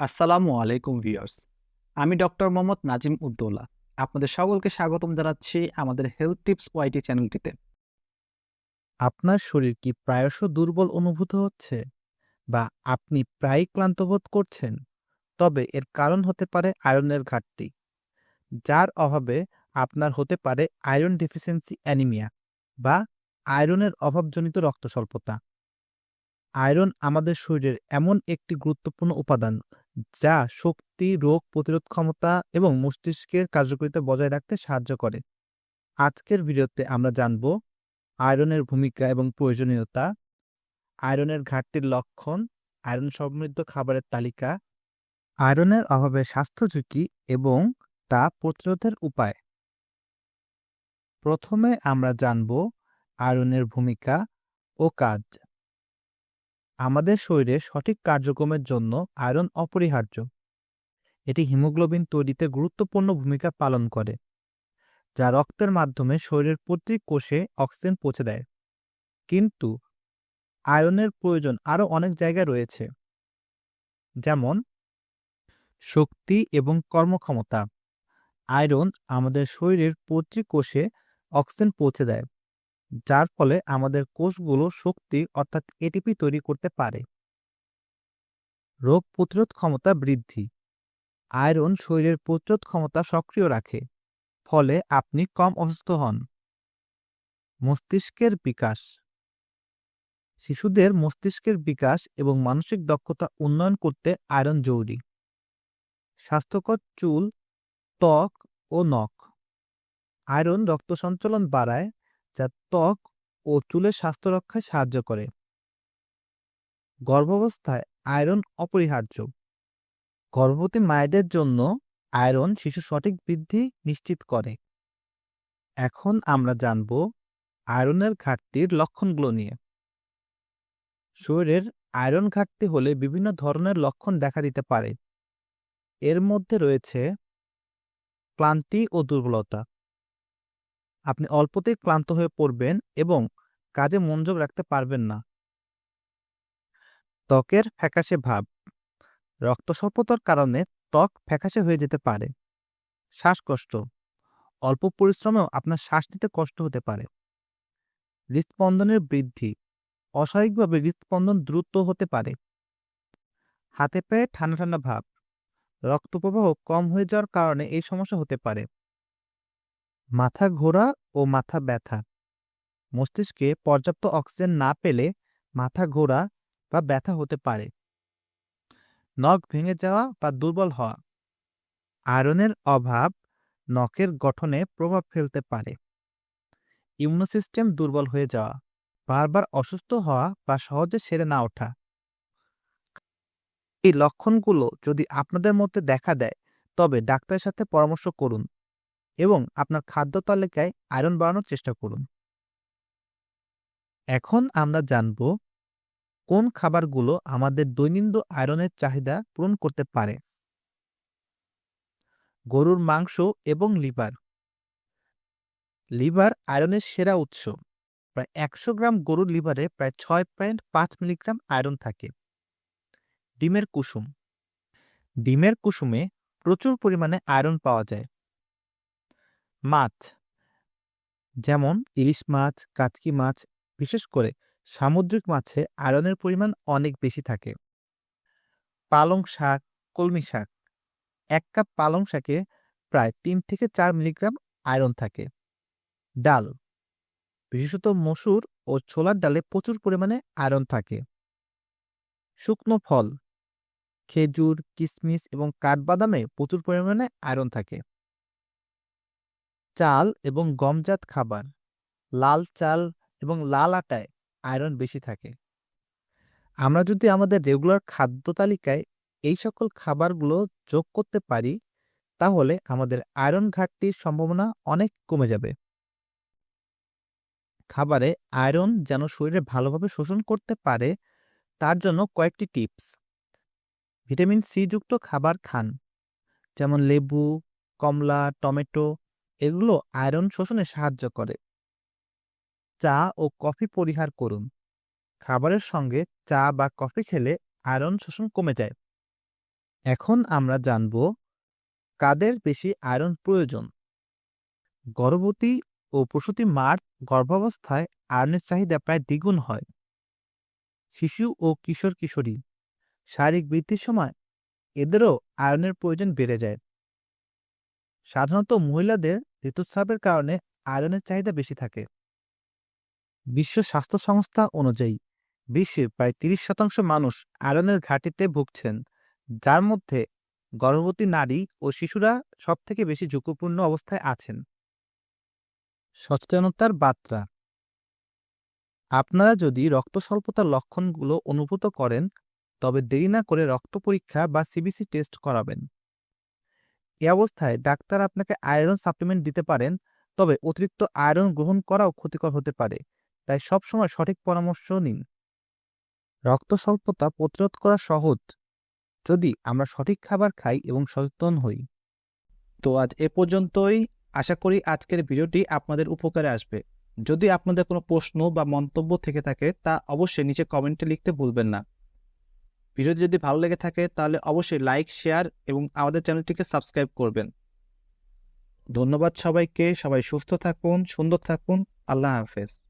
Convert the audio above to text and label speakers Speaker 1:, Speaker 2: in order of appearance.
Speaker 1: আসসালামু আলাইকুম ভিউয়ার্স। আমি ডক্টর মোহাম্মদ নাজিম উদ্দৌলা। আপনাদের সকলকে স্বাগতম জানাচ্ছি আমাদের হেলথ টিপস ওয়াইটি চ্যানেলটিতে।
Speaker 2: আপনার শরীর কি প্রায়শ দুর্বল অনুভূত হচ্ছে? বা আপনি প্রায়ই ক্লান্ত বোধ করছেন? তবে এর কারণ হতে পারে আয়রনের ঘাটতি, যার অভাবে আপনার হতে পারে আয়রন ডেফিসিয়েন্সি অ্যানিমিয়া বা আয়রনের অভাবজনিত রক্ত স্বল্পতা আয়রন আমাদের শরীরের এমন একটি গুরুত্বপূর্ণ উপাদান যা শক্তি, রোগ প্রতিরোধ ক্ষমতা এবং মস্তিষ্কের কার্যকারিতা বজায় রাখতে সাহায্য করে। আজকের ভিডিওতে আমরা জানব আয়রনের ভূমিকা এবং প্রয়োজনীয়তা, আয়রনের ঘাটতির লক্ষণ, আয়রন সমৃদ্ধ খাবারের তালিকা, আয়রনের অভাবে স্বাস্থ্য ঝুঁকি এবং তা প্রতিরোধের উপায়। প্রথমে আমরা জানব আয়রনের ভূমিকা ও কাজ। আমাদের শরীরে সঠিক কার্যক্রমের জন্য আয়রন অপরিহার্য। এটি হিমোগ্লোবিন তৈরিতে গুরুত্বপূর্ণ ভূমিকা পালন করে, যা রক্তের মাধ্যমে শরীরের প্রতি কোষে অক্সিজেন পৌঁছে দেয়। কিন্তু আয়রনের প্রয়োজন আরও অনেক জায়গায় রয়েছে, যেমন শক্তি এবং কর্মক্ষমতা। আয়রন আমাদের শরীরের প্রতি কোষে অক্সিজেন পৌঁছে দেয়। যার ফলে আমাদের কোষগুলো শক্তি অর্থাৎ এটিপি তৈরি করতে পারে। রোগ প্রতিরোধ ক্ষমতা বৃদ্ধি। আয়রন শরীরের প্রতিরোধ ক্ষমতা সক্রিয় রাখে, ফলে আপনি কম অসুস্থ হন। মস্তিষ্কের বিকাশ। শিশুদের মস্তিষ্কের বিকাশ এবং মানসিক দক্ষতা উন্নয়ন করতে আয়রন জরুরি। স্বাস্থ্যকর চুল, ত্বক ও নখ। আয়রন রক্ত সঞ্চালন বাড়ায় যা ত্বক ও চুলের স্বাস্থ্য রক্ষায় সাহায্য করে। গর্ভাবস্থায় আয়রন অপরিহার্য। গর্ভবতী মায়েদের জন্য আয়রন শিশু সঠিক বৃদ্ধি নিশ্চিত করে। এখন আমরা জানব আয়রনের ঘাটতির লক্ষণগুলো নিয়ে। শরীরের আয়রন ঘাটতি হলে বিভিন্ন ধরনের লক্ষণ দেখা দিতে পারে। এর মধ্যে রয়েছে ক্লান্তি ও দুর্বলতা। আপনি অল্পতেই ক্লান্ত হয়ে পড়বেন এবং কাজে মনোযোগ রাখতে পারবেন না। ত্বকের ফ্যাকাশে ভাব। রক্ত স্বল্পতার কারণে ত্বক ফ্যাকাশে হয়ে যেতে পারে। শ্বাসকষ্ট। অল্প পরিশ্রমেও আপনার শ্বাস নিতে কষ্ট হতে পারে। হৃৎস্পন্দনের বৃদ্ধি। অস্বাভাবিকভাবে হৃৎস্পন্দন দ্রুত হতে পারে। হাতে পায়ে ঠান্ডা ঠান্ডা ভাব। রক্ত প্রবাহ কম হয়ে যাওয়ার কারণে এই সমস্যা হতে পারে। মাথা ঘোরা ও মাথা ব্যথা। মস্তিষ্কে পর্যাপ্ত অক্সিজেন না পেলে মাথা ঘোরা বা ব্যথা হতে পারে। নখ ভেঙে যাওয়া বা দুর্বল হওয়া। আয়রনের অভাব নখের গঠনে প্রভাব ফেলতে পারে। ইমিউনোসিস্টেম দুর্বল হয়ে যাওয়া, বারবার অসুস্থ হওয়া বা সহজে সেরে না ওঠা। এই লক্ষণগুলো যদি আপনাদের মধ্যে দেখা দেয়, তবে ডাক্তারের সাথে পরামর্শ করুন। এবং আপনার খাদ্য তালিকায় আয়রন বাড়ানোর চেষ্টা করুন। এখন আমরা জানব কোন খাবারগুলো আমাদের দৈনন্দিন আয়রনের চাহিদা পূরণ করতে পারে। গরুর মাংস এবং লিভার। লিভার আয়রনের সেরা উৎস। প্রায় একশো গ্রাম গরুর লিভারে প্রায় ছয় পয়েন্ট পাঁচ মিলিগ্রাম আয়রন থাকে। ডিমের কুসুম। ডিমের কুসুমে প্রচুর পরিমাণে আয়রন পাওয়া যায়। মাছ। যেমন ইলিশ মাছ কাচকি মাছ, বিশেষ করে সামুদ্রিক মাছে আয়রনের পরিমাণ অনেক বেশি থাকে। পালং শাক, কলমি শাক। এক কাপ পালং শাকে প্রায় তিন থেকে চার মিলিগ্রাম আয়রন থাকে। ডাল। বিশেষত মসুর ও ছোলার ডালে প্রচুর পরিমাণে আয়রন থাকে। শুকনো ফল। খেজুর কিশমিশ এবং কাঠবাদামে প্রচুর পরিমাণে আয়রন থাকে। চাল এবং গমজাত খাবার। লাল চাল এবং লাল আটায় আয়রন বেশি থাকে। আমরা যদি আমাদের রেগুলার খাদ্য তালিকায় এই সকল খাবারগুলো যোগ করতে পারি, তাহলে আমাদের আয়রন ঘাটতির সম্ভাবনা অনেক কমে যাবে। খাবারে আয়রন যেন শরীরে ভালোভাবে শোষণ করতে পারে, তার জন্য কয়েকটি টিপস। ভিটামিন সি যুক্ত খাবার খান, যেমন লেবু, কমলা, টমেটো এগুলো আয়রন শোষণে সাহায্য করে। চা ও কফি পরিহার করুন। খাবারের সঙ্গে চা বা কফি খেলে আয়রন শোষণ কমে যায়। এখন আমরা জানব কাদের বেশি আয়রন প্রয়োজন। গর্ভবতী ও প্রসূতি মার গর্ভাবস্থায় আয়রনের চাহিদা প্রায় দ্বিগুণ হয়। শিশু ও কিশোর কিশোরী শারীরিক বৃদ্ধির সময় এদেরও আয়রনের প্রয়োজন বেড়ে যায়। সাধারণত মহিলাদের ঋতুস্রাবের কারণে আয়রনের চাহিদা বেশি থাকে। বিশ্ব স্বাস্থ্য সংস্থা অনুযায়ী বিশ্বের প্রায় তিরিশ শতাংশ মানুষ আয়রনের ঘাটতিতে ভুগছেন, যার মধ্যে গর্ভবতী নারী ও শিশুরা সবথেকে বেশি ঝুঁকিপূর্ণ অবস্থায় আছেন। সচেতনতার বার্তা। আপনারা যদি রক্ত স্বল্পতার লক্ষণগুলো অনুভূত করেন, তবে দেরি না করে রক্ত পরীক্ষা বা সিবিসি টেস্ট করাবেন। এ অবস্থায় ডাক্তার আপনাকে আয়রন সাপ্লিমেন্ট দিতে পারেন। তবে অতিরিক্ত আয়রন গ্রহণ করাও ক্ষতিকর হতে পারে। তাই সবসময় সঠিক পরামর্শ নিন। রক্ত স্বল্পতা প্রতিরোধ করা সহজ। যদি আমরা সঠিক খাবার খাই এবং সচেতন হই।
Speaker 1: তো আজ এ পর্যন্তই। আশা করি আজকের ভিডিওটি আপনাদের উপকারে আসবে। যদি আপনাদের কোনো প্রশ্ন বা মন্তব্য থেকে থাকে, তা অবশ্যই নিচে কমেন্টে লিখতে ভুলবেন না। ভিডিওটি যদি ভালো লেগে থাকে, তাহলে অবশ্যই লাইক শেয়ার এবং আমাদের চ্যানেলটিকে সাবস্ক্রাইব করবেন। ধন্যবাদ সবাইকে। সবাই সুস্থ থাকুন, সুন্দর থাকুন। আল্লাহ হাফেজ।